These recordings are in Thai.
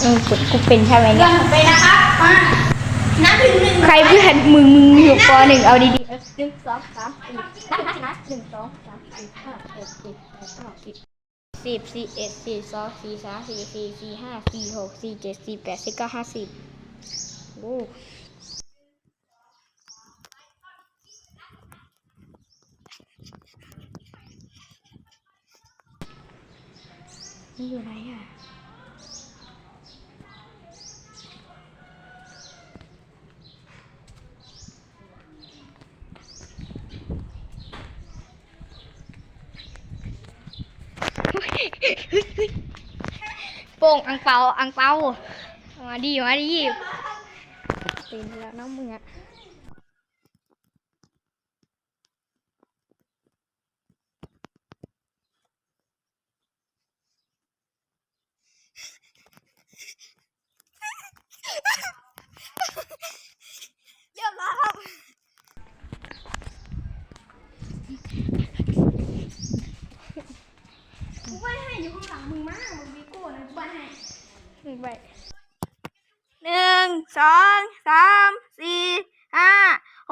เออกูเป็นใช่ไหมเรื่เนี่อยงไปนะครับมานับถึงหนึ่งใครเพื่อนมึงมึงอยู่ปหนึ่งเอาดีๆเออหนึ่งสองสามสี่นับนับนะหนึ่งสองสามสี่ห้าหกเจ็ดแปดเก้าสิบสิบสี่เอ็ดสี่สองสี่สามสี่สี่สี่ห้าสี่หกสี่เจ็ดสี่แปดสี่เก้าห้าสิบโอ้นี่อยู่ไโป่งอังเปาอังเปามาดีมาดีตีนแล้วน้องมึงอะเรียบร้อยครับ กูไม่ให้อยู่ข้างหลังมึงมากมึงวีโก้นะกูไม่ให้ หนึ่งใบหนึ่งสองสามสี่ห้า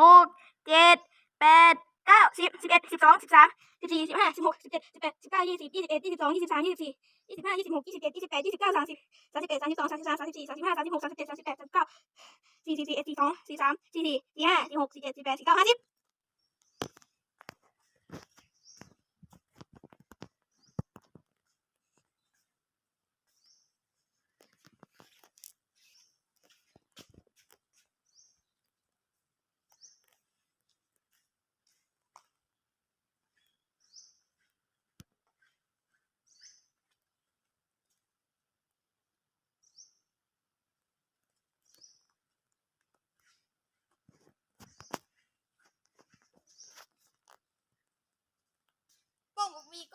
หกเจ็ดแปดเก้าสิบสิบเอ็ดสิบสองสิบสามสิบสี่สิบห้าสิบหกสิบเจ็ดสิบแปดสิบเก้ายี่สิบยี่สิบเอ็ดยี่สิบสองยี่สิบสามยี่สิบสี่ยี่สิบห้ายี่สิบหกยี่สิบเจ็ดยี่สิบแปดยี่สิบเก้าสามสิบสามสิบเอ็ดสามสิบสองสามสิบสามสามสิบสี่สามสิบห้าสามสิบหกสามสิบเจ็ดสามสิบแปดสามสิบเก้าสี่สี่สี่เอ็ดสี่สองสี่สามสี่สี่สี่ห้าสี่หกสี่เจ็ดสี่แปดสี่เก้าห้าสิบ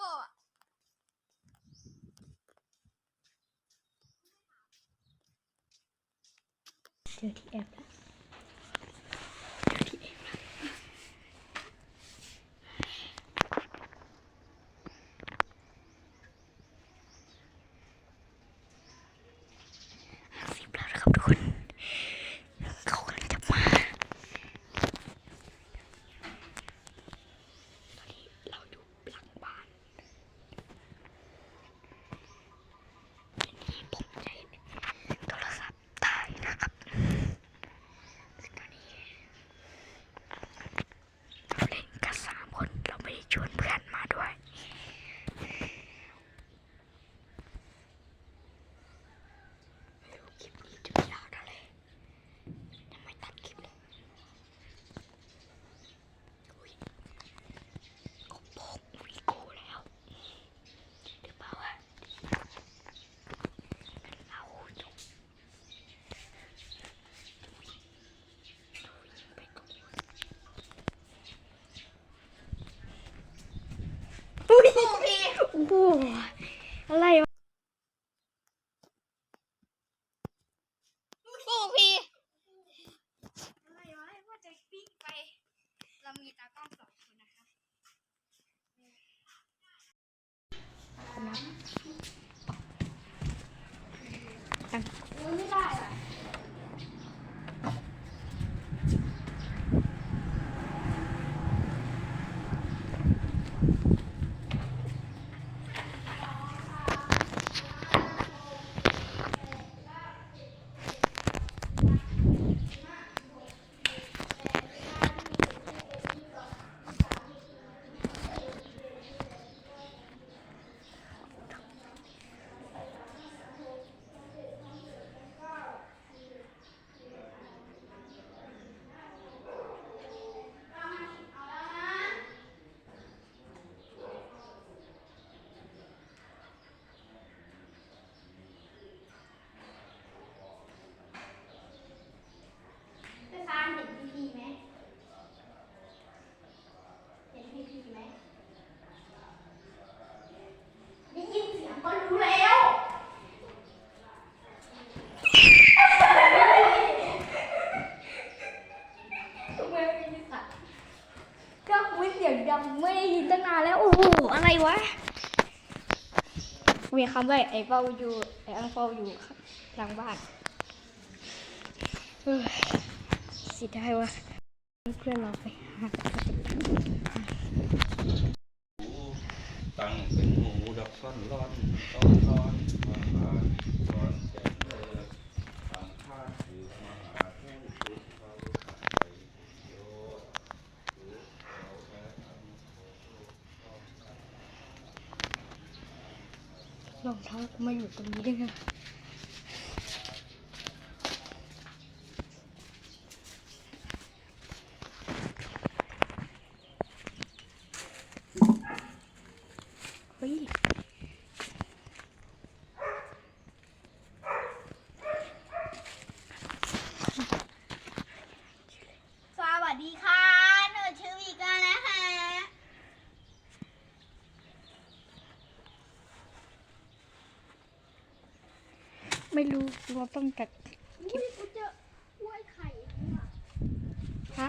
ก้อเจอที่แอปแล้วสิบแล้วนะครับทุกคน เขากำลังจะมา ตอนนี้เราอยู่หลังบ้านทีนี้ผมใช้โทรศัพท์ถ่ายนะครับซึ่งตอนนี้เราเล่นกันสามคนเราไม่ได้ชวนเพื่อนมาด้วย ไม่รู้คลิปนี้จะยาวเท่าไหร่ยังไม่ตัดคลิปเลยอุ๊ย ก็บอกวีโก้แล้วหรือเปล่าวะเราจบไปก่อนอุ้ย โอ้อะไรวะโอ้พี่อะไรวะว่าจะปิ๊กไป เรามีตากล้องสองคนนะคะ ไม่ได้อะ ไปฟานเห็นพีพีไหมเห็นพีพีไหมได้ยินเสียงก็รู้แล้วทำไมไม่มีสัตว์ ก็คุยเสียงดังไม่ได้ยินตั้งนานแล้ว โอ้โห อะไรวะ มีคำว่าไอ้เฝ้าอยู่ไอ้อังเฝ้าอยู่หลังบ้านสิได้ว่าเพื่อนเราไปหาตั้งเป็นหูดับซ่อนร้อนต้องร้อนมาหาร้อนแสนเลอทางข้าคือมาหาแท่งสุดเขาใส่โยสุดเขาแพ้ทำ รองเท้ากู มาอยู่ตรงนี้ได้ไงเฮ้ย สวัสดีค่ะ หนูชื่อวีกานะคะ ไม่รู้เราต้องจัดอุ้ยกูเจอกล้วยไข่นี่ว่ะฮะ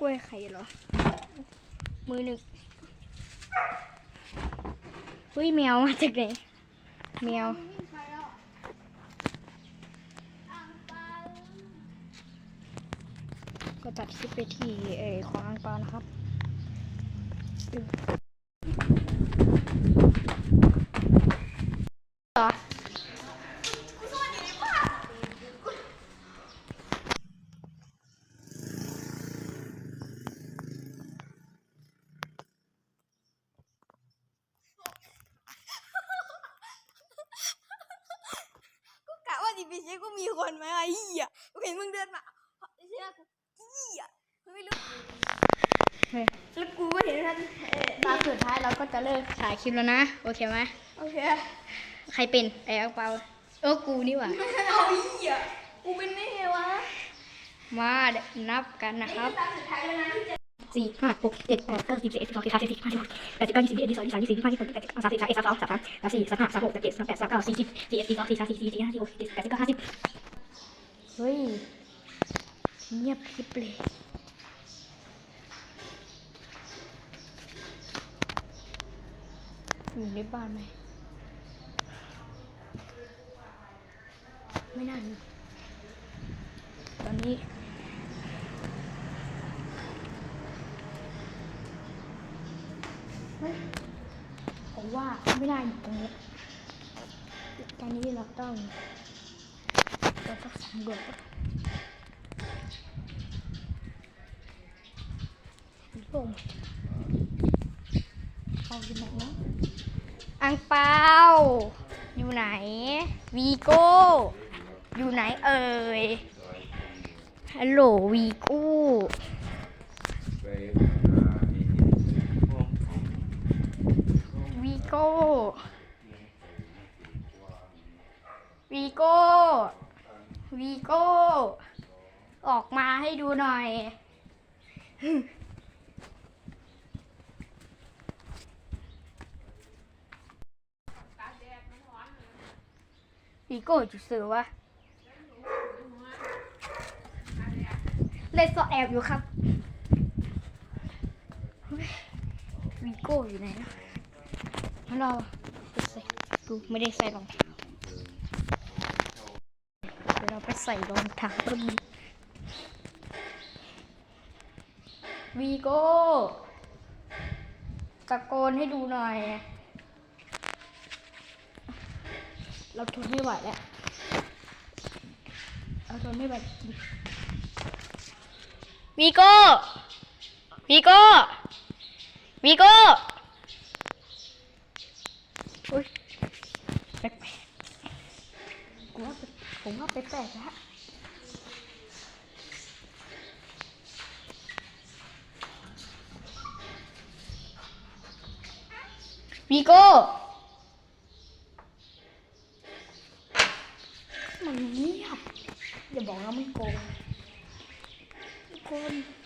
กล้วยไข่เหรอ มือหนึ่งเฮ้ยแมวมาจากไหนแมววิ่งไปแล้วอะอ่างเปาก็ตัดคลิปไปที่เออของอังเปานะครับเหรอ กูกะว่าดิบิเชกูมีคนไหมไอ้เหี้ยกูเห็นมึงเดินมาเชื่อกูเหี้ยกูไม่รู้ เฮ้ย แล้วกูก็เห็นท่านเอ่อ ตอน สุดท้ายเราก็จะเลิกถ่ายคลิปแล้วนะ โอเคไหมโอเค ใครเป็นไอ้อังเปาเออกูนี่หว่าเอาไอ้เหี้ยกูเป็นไม่ไงวะ มาเดี๋ยวนับกันนะครับตาสุดท้ายแล้วนะที่จะสี่ห้าหกเจ็ดแปดเก้าสิบสิบเอ็ดสิบสองสิบสามสิบสี่สิบห้าสิบหกแปดสิบเก้ายี่สิบเอ็ดยี่สิบสองยี่สิบสามยี่สิบสี่ยี่สิบห้ายี่สิบหกยี่สิบเจ็ดสามสิบสามเอ็ดสามสองสามสามสามสี่สามห้าสามหกสามเจ็ดสามแปดสามเก้าสี่สิบสี่เอ็ดสี่สองสี่สามสี่สี่สี่ห้าสี่หกสี่เจ็ดแปดสิบเก้าห้าสิบเฮ้ยเงียบคลิปเลย อยู่ในบ้านไหมไม่น่ามีตอนนี้เฮ้ยผมว่าไม่ได้อยู่ตรงนี้ตอนนี้เราต้องเราต้องสำรวจโล่งเอาอยู่ไหนนะ อังเปาอยู่ไหน วีโก้ อยู่ไหนเอ่ย ฮัลโหลวีโก้ไปหาที่ห้วีโก้ วีโก้ วีโก้ ออกมาให้ดูหน่อย วีโก้จุดสื่อวะเลยสอแอบอยู่ครับวีโก้อยู่ไหนนะงั้นเราไปใส่ดูไม่ได้ใส่รองเท้าเดี๋ยวเราไปใส่รองเท้าแป๊บนึงวีโก้ตะโกนให้ดูหน่อย เราทนไม่ไหวแล้ว เราทนไม่ไหวจริงวีโก้วีโก้วีโก้อุ้ยแปลกๆกูว่าเป็นผมว่าแปลกๆแล้ววีโก้ มันเงียบอย่าบอกนะมันโกงโกงโ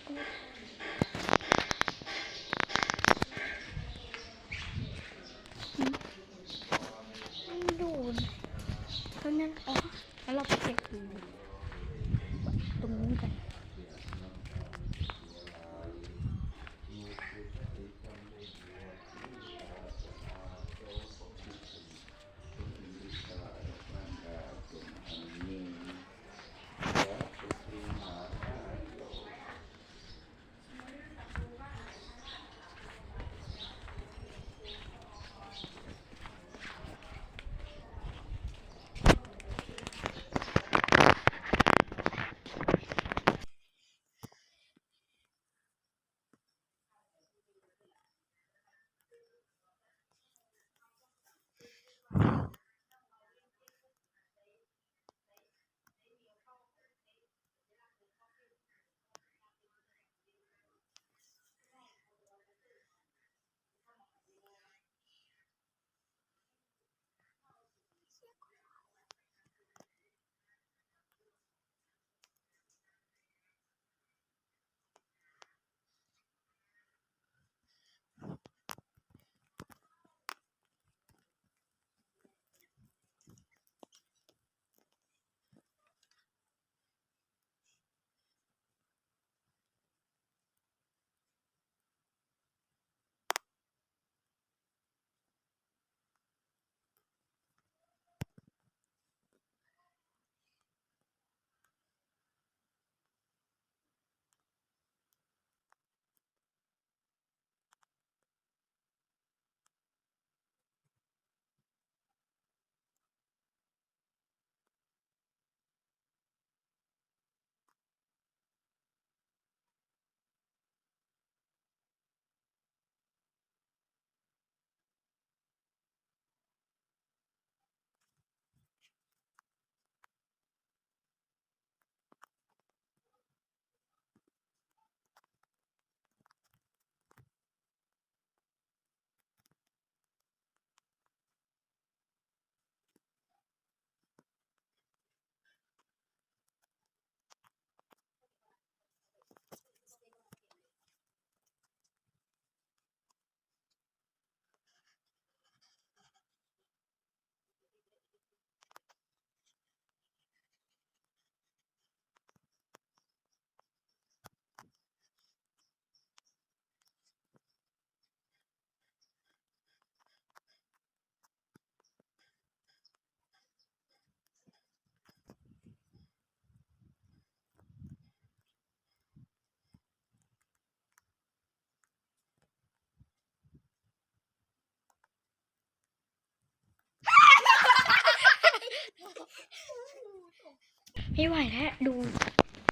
ไม่ไหวแล้ว ดู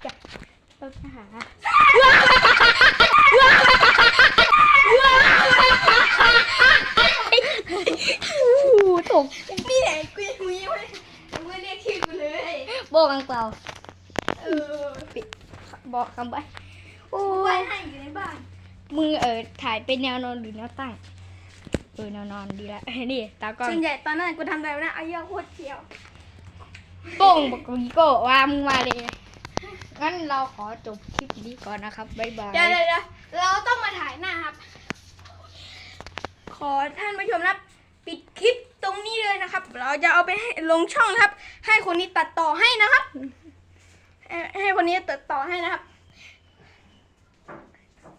จากต้นหาตกนี่ไหนกูยังมีไว้ยังไม่เรียกชื่อกูเลยโบกังเปล่าเออบอกคำไปโอ้ยให้อยู่ในบ้าน มึงเออถ่ายเป็นแนวนอนหรือแนวตั้งเออแนวนอนดีละนี่ตากล้องส่วนใหญ่ตอนนั้นกูทำแบบนั้นไอ้เหี้ยโคตรเที่ยว โป้งบอกวิโก้ว่ามึงมาเลย งั้นเราขอจบคลิปนี้ก่อนนะครับ บ๊ายบาย เดี๋ยวเดี๋ยวเดี๋ยวเราต้องมาถ่ายหน้าครับ ขอท่านผู้ชมนะครับ ปิดคลิปตรงนี้เลยนะครับ เราจะเอาไปให้ลงช่องนะครับ ให้คนนี้ตัดต่อให้นะครับ ให้ให้คนนี้ตัดต่อให้นะครับ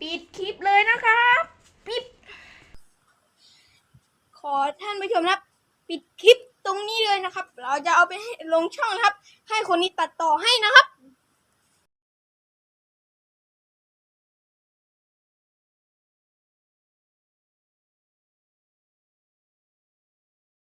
ปิดคลิปเลยนะครับปิดขอท่านผู้ชมนะครับ ปิดคลิป ตรงนี้เลยนะครับ เราจะเอาไปลงช่องนะครับ ให้คนนี้ตัดต่อให้นะครับ